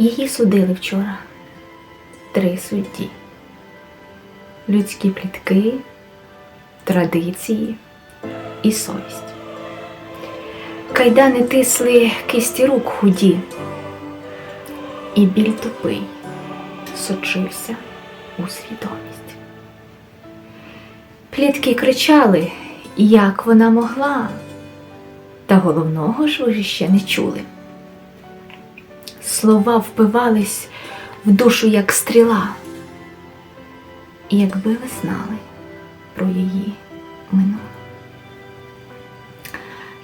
Її судили вчора три судді. Людські плітки, традиції і совість. Кайдани тисли кисті рук худі, і біль тупий сочився у свідомість. Плітки кричали, як вона могла, та головного ж ви ще не чули. Слова впивались в душу, як стріла. І якби ви знали про її минуле.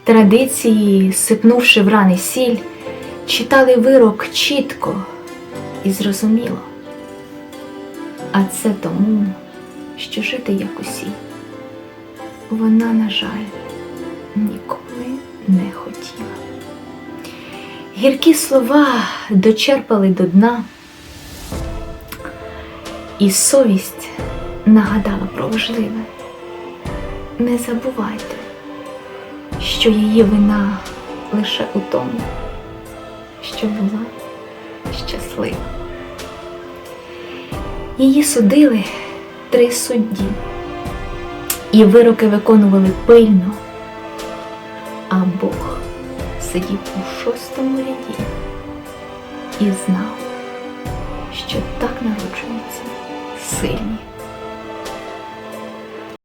Традиції, сипнувши в рани сіль, читали вирок чітко і зрозуміло. А це тому, що жити як усі. Вона, на жаль, ніколи не хотіла. Гіркі слова дочерпали до дна, і совість нагадала про важливе. Не забувайте, що її вина лише у тому, що була щаслива. Її судили три судді, і вироки виконували пильно, сидів у шостому ряді і знав, що так народжуються сильні